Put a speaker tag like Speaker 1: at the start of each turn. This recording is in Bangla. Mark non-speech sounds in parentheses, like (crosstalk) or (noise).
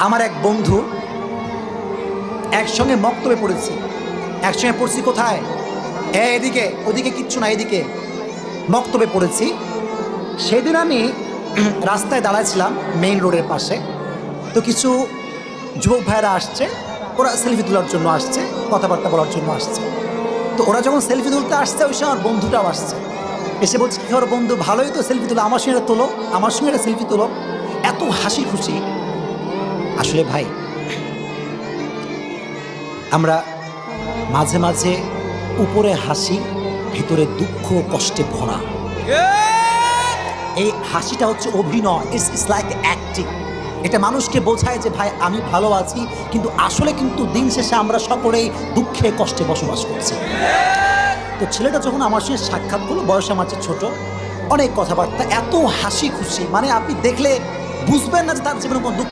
Speaker 1: আমার এক বন্ধু একসঙ্গে মক্তবে পড়েছি। একসঙ্গে পড়ছি কোথায়? হ্যাঁ এদিকে, ওদিকে কিচ্ছু না, এদিকে। মক্তবে পড়েছি। সেদিন আমি (clears throat) রাস্তায় দাঁড়াইছিলাম মেইন রোডের পাশে। তো কিছু যুবক ভাইয়েরা আসছে। ওরা সেলফি তোলার জন্য আসছে, কথাবার্তা বলার জন্য আসছে। তো ওরা যখন সেলফি তুলতে আসছে, ওই সময় আমার বন্ধুটাও আসছে। এসে বলছে, কি ওর বন্ধু? ভালোই তো সেলফি তোলো। আমার সঙ্গে তোলো। আমার সঙ্গে সেলফি তোলো। এত হাসি খুশি। আসলে ভাই, আমরা মাঝে মাঝে উপরে হাসি, ভিতরে দুঃখ কষ্টে ভরা। এই হাসিটা হচ্ছে অভিনয়। ইটস ইটস লাইক অ্যাক্টিং এটা মানুষকে বোঝায় যে, ভাই, আমি ভালো আছি, কিন্তু আসলে কিন্তু দিন শেষে আমরা সকলেই দুঃখে কষ্টে বসবাস করছি। তো ছেলেটা যখন আমার সঙ্গে সাক্ষাৎ করল, বয়স আমার চেয়ে ছোট, অনেক কথাবার্তা, এত হাসি খুশি। মানে আপনি দেখলে বুঝবেন না যে তার জীবনে কোনো দুঃখ